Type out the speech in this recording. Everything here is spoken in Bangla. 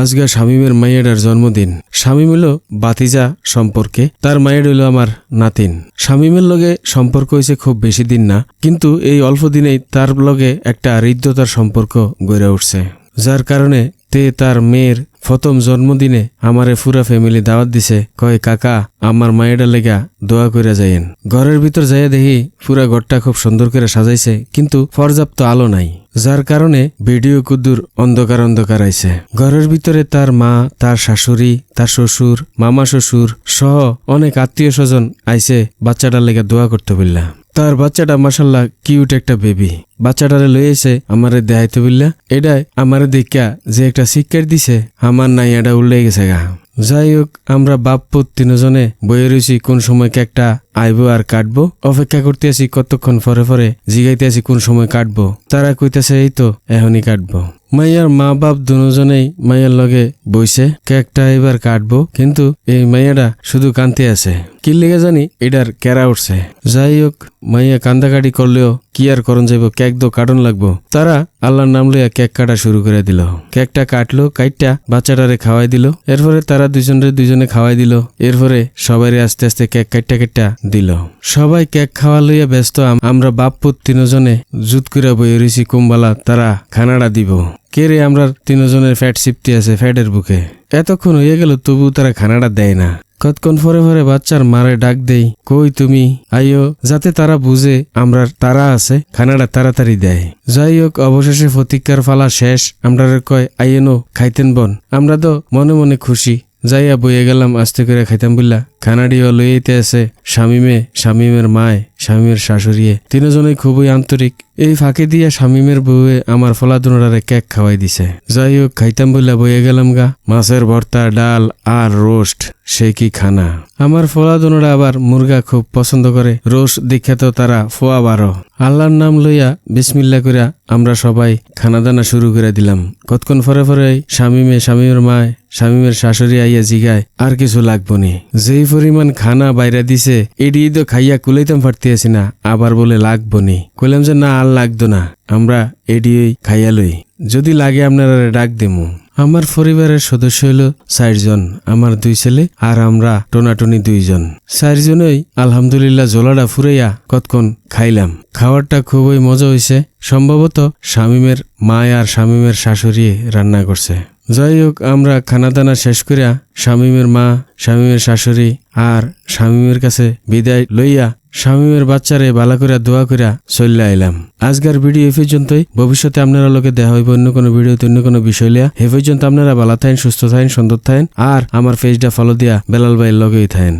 আজকে শামিমের মাইয়াডার জন্মদিন। শামিম হলো বাতিজা সম্পর্কে, তার মায়ের হইল আমার নাতিন। শামিমের লগে সম্পর্ক হয়েছে খুব বেশি দিন না, কিন্তু এই অল্প দিনেই তার লগে একটা হৃদ্যতার সম্পর্ক গড়ে উঠছে, যার কারণে তে তার মেয়ের প্রথম জন্মদিনে আমারে পুরা ফ্যামিলি দাওয়াত দিছে, কয়, কাকা, আমার মায়েরা লেগা দোয়া কইরা যাইয়েন। ঘরের ভিতর যাইয়া দেখি পুরা ঘরটা খুব সুন্দর করে সাজাইছে, কিন্তু পর্যাপ্ত আলো নাই, যার কারণে ভিডিও কুদ্দুর অন্ধকার অন্ধকার আইছে। ঘরের ভিতরে তার মা, তার শাশুড়ি, তার শ্বশুর, মামা শ্বশুর সহ অনেক আত্মীয় স্বজন আইছে বাচ্চাটার লেগে দোয়া করতে বললা। তার বাচ্চাটা মাসাল্লাহ কিউট একটা বেবি বাচ্চাটারে লই এসে আমারে দেখাইতে বললা এটাই আমারে দেখা যে একটা শিক্ষার দিছে, আমার নাই এটা উল্লে গেছে গা। যাই হোক, আমরা বাপ্পুত তিনজনে বইয়ে রয়েছি কোন সময় কেকটা আইবো আর কাটবো। অপেক্ষা করতে আসি কতক্ষণ পরে পরে, জিগাইতে আছি কোন সময় কাটবো। তারা কইতাছে, এই তো, এখনই কাটবো। মাইয়ার মা বাপ দুজনেই মাইয়ার লগে বইছে, কেকটা এবার কাটবো, কিন্তু এই মাইয়াটা শুধু কানতে আছে। কি লেগে জানি এটার কেরা উঠছে। যাই হোক, মাইয়া কান্দাকাটি করলেও কি আর করণ যাইব, কেক দো কাটন লাগবো। তারা আল্লাহর নাম লইয়া কেক কাটা শুরু করে দিল। কেকটা কাটলো, কাইটটা বাচ্চাটারে খাওয়াই দিল। এরপরে তারা দুজনের দুজনে খাওয়াই দিল। এরপরে সবাই আস্তে আস্তে কেক কাটটা কাটটা দিল। সবাই কেক খাওয়া লইয়া ব্যস্ত, আম- আমরা বাপপুত তিনজনে জুত করে বই রইছি, কুম্বালা তারা খানাটা দিব। কে রে আমরা তিনজনের ফ্যাট সিপতি আছে ফ্যাটের বুকে? এতক্ষণ হয়ে গেল তবু তারা খানাটা দেয় না। কতক্ষণ পরে পরে বাচ্চার মারে ডাক দেই, কই তুমি? আইও যাতে তারা বুঝে আমরা তারা আছে, খানাটা তাড়াতাড়ি দেয়। যাই হোক অবশেষে প্রতীক্ষার ফালা শেষ। আমরা কয় আইয়েনো খাইতেন বন। আমরা তো মনে মনে খুশি। যাইয়া বইয়ে গেলাম, আস্তে করে খাইতাম বললা খানাডিও লইতে আছে শামিমে, শামিমের মায়, শামিমের শাশুড়িয়ে। তিনজনেই খুবই আন্তরিক। এই ফাঁকে দিয়া শামিমের বউয়ে আমার ফলাদুনারে কেক খাওয়াই দিছে। যাই হোক খাইতাম বললা বইয়ে গেলাম গা। মাছের ভর্তা, ডাল আর রোস্ট, সে কি খানা? আমার ফলাদুনরা আবার মুরগা খুব পছন্দ করে। রোস্ট তো তারা ফোয়া বারো। আল্লাহর নাম লইয়া বিসমিল্লা করিয়া আমরা সবাই খানা দানা শুরু করে দিলাম। কতক্ষণ পরে পরে শামিমে শামিমের মায়, শামিমের শাশুড়ি আইয়া জিগায়, আর কিছু লাগবো নি। যেই পরিমাণ খানা বাইরা দিছে, এডি তো খাইয়া কুলাইতাম পারতেছি না, আবার বলে লাগবো নি। কইলাম যে না, আর লাগতো না, আমরা এডিই খাইয়া লই। যদি লাগে আপনারা ডাক দেমু। আমার পরিবারের সদস্য হলো চারজন, আমার দুই ছেলে আর আমরা টোনাটনি দুইজন। চারজনই আলহামদুলিল্লাহ জোলাডা ফুরাইয়া কতক্ষণ খাইলাম। খাওয়ারটা খুবই মজা হইছে। সম্ভবত শামিমের মা আর শামিমের শাশুড়ি রান্না করছে। যাই হোক আমরা খানা দানা শেষ করিয়া স্বামীমের মা স্বামীমের শাশুড়ি আর স্বামীমের কাছে বিদায় লইয়া স্বামীমের বাচ্চারে বালা করিয়া দোয়া করিয়া চল্লা আইলাম। আজকের ভিডিও এ পর্যন্তই। ভবিষ্যতে আপনারা লোকে দেখা হইব অন্য কোনো ভিডিওতে, অন্য কোনো বিষয় লিয়া এ পর্যন্ত আপনারা বালা থাকেন, সুস্থ থাকেন সুন্দর থাকেন আর আমার পেজটা ফলো দিয়া বেলাল ভাইয়ের লগেই থাকেন।